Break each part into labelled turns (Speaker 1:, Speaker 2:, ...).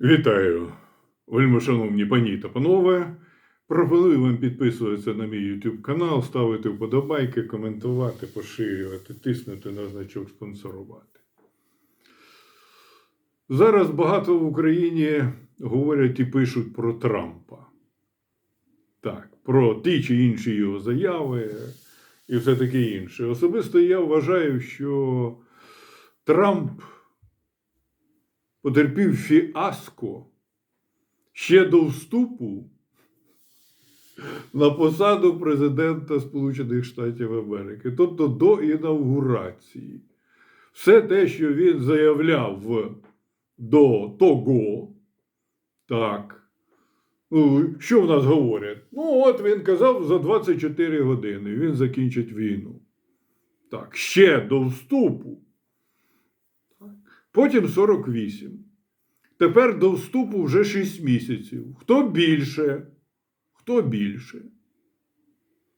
Speaker 1: Вітаю, вельмишановні пані та панове. Пропоную вам підписуватися на мій YouTube канал, ставити вподобайки, коментувати, поширювати, тиснути на значок спонсорувати. Зараз багато в Україні говорять і пишуть про Трампа. Так, про ті чи інші його заяви і все таке інше. Особисто я вважаю, що Трамп потерпів фіаско ще до вступу на посаду президента Сполучених Штатів Америки, тобто до інаугурації. Все те, що він заявляв до того, так. Ну, що в нас говорять? Ну, от він казав за 24 години він закінчить війну. Так, ще до вступу. Потім 48. Тепер до вступу вже 6 місяців. Хто більше? Хто більше?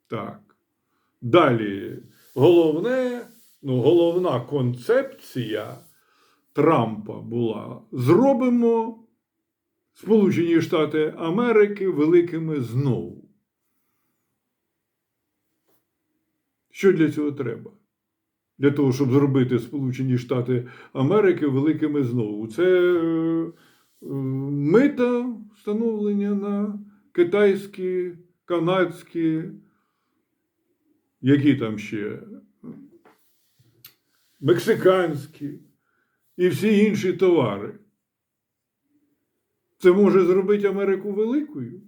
Speaker 1: Так. Далі. Головне, ну, головна концепція Трампа була: зробимо Сполучені Штати Америки великими знову. Що для цього треба? Для того, щоб зробити Сполучені Штати Америки великими знову. Це е, мита встановлення на китайські, канадські, які там ще мексиканські і всі інші товари. Це може зробити Америку великою?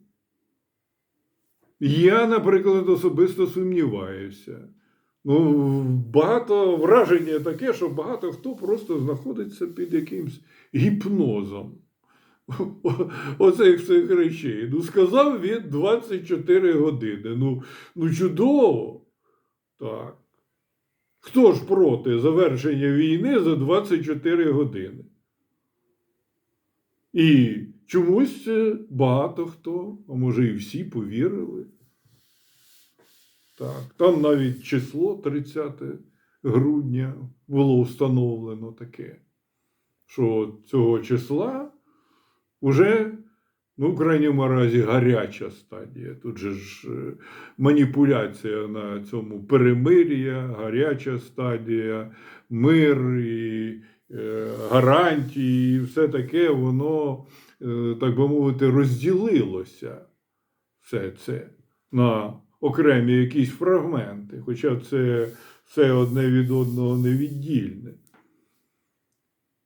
Speaker 1: Я, наприклад, особисто сумніваюся. Ну, багато враження таке, що багато хто просто знаходиться під якимсь гіпнозом. Оцих всіх речей. Ну, сказав він 24 години. Ну, ну чудово. Так. Хто ж проти завершення війни за 24 години? І чомусь е, багато хто, а може і всі повірили. Так, там навіть число 30 грудня було встановлено таке, що цього числа вже, ну, в крайньому разі, гаряча стадія. Тут же ж е, маніпуляція на цьому перемир'я, гаряча стадія, мир і е, гарантії, і все таке, воно, е, так би мовити, розділилося все це на окремі якісь фрагменти, хоча це все одне від одного невіддільне.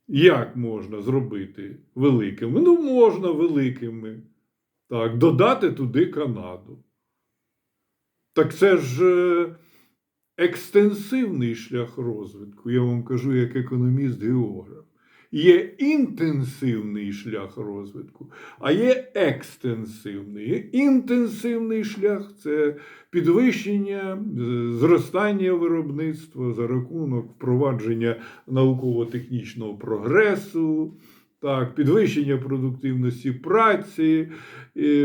Speaker 1: Як можна зробити великими? Ну, можна великими. Так, додати туди Канаду. Так це ж е, екстенсивний шлях розвитку, я вам кажу як економіст-географ. Є інтенсивний шлях розвитку, а є екстенсивний. Інтенсивний шлях це підвищення, зростання виробництва за рахунок впровадження науково-технічного прогресу, так, підвищення продуктивності праці,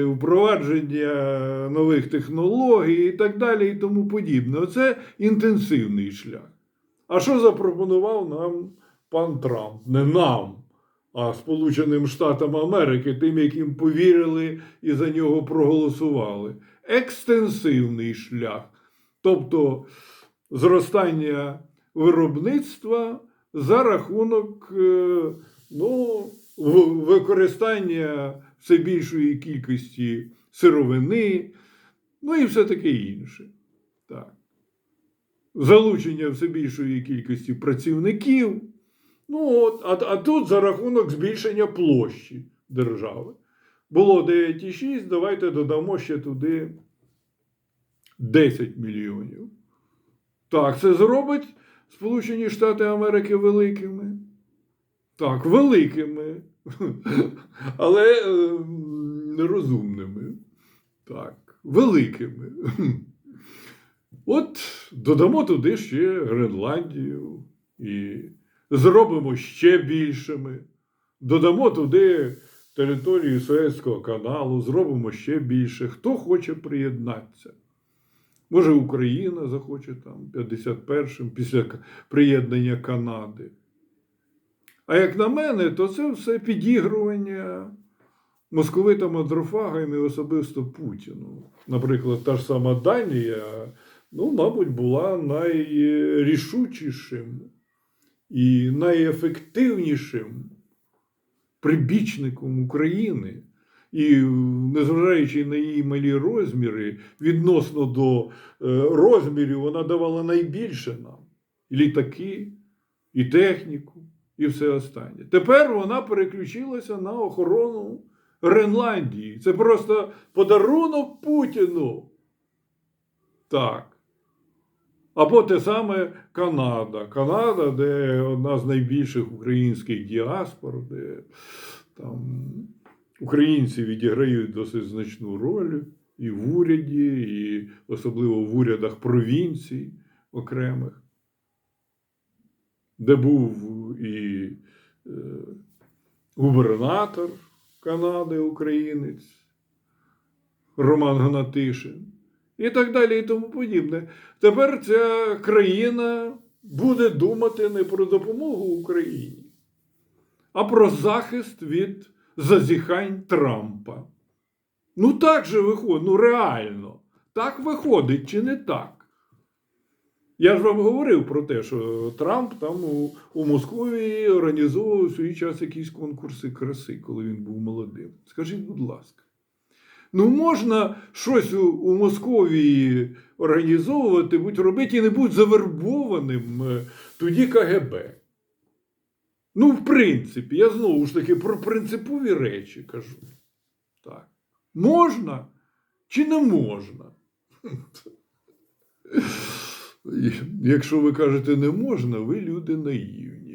Speaker 1: впровадження нових технологій і так далі, і тому подібне. Оце інтенсивний шлях. А що запропонував нам? Пан Трамп, не нам, а Сполученим Штатам Америки, тим, яким повірили і за нього проголосували. Екстенсивний шлях, тобто зростання виробництва за рахунок е, ну, використання все більшої кількості сировини, ну і все таке інше. Так. Залучення все більшої кількості працівників. Ну, от, а, а тут за рахунок збільшення площі держави. Було 9,6, давайте додамо ще туди 10 мільйонів. Так, це зробить Сполучені Штати Америки великими. Так, великими, але е, нерозумними. Так, великими. От додамо туди ще Гренландію і зробимо ще більшими, додамо туди територію Суецького каналу, зробимо ще більше. Хто хоче приєднатися? Може, Україна захоче там 51-м після приєднання Канади. А як на мене, то це все підігрування московитам андрофагам і особисто Путіну. Наприклад, та ж сама Данія, ну, мабуть, була найрішучішим і найефективнішим прибічником України. І незважаючи на її малі розміри, відносно до е, розмірів, вона давала найбільше нам. І літаки, і техніку, і все останнє. Тепер вона переключилася на охорону Гренландії. Це просто подарунок Путіну. Так. Або те саме Канада. Канада, де одна з найбільших українських діаспор, де там українці відіграють досить значну роль і в уряді, і особливо в урядах провінцій окремих, де був і е, губернатор Канади, українець Роман Гнатишин і так далі, і тому подібне. Тепер ця країна буде думати не про допомогу Україні, а про захист від зазіхань Трампа. Ну так же виходить, ну реально. Так виходить чи не так? Я ж вам говорив про те, що Трамп там у, у Москві організовував свій час якісь конкурси краси, коли він був молодим. Скажіть, будь ласка. Ну, можна щось у, у Московії організовувати, будь робити і не будь завербованим е, тоді КГБ. Ну, в принципі, я знову ж таки про принципові речі кажу. Так. Можна чи не можна? Якщо ви кажете не можна, ви люди наївні.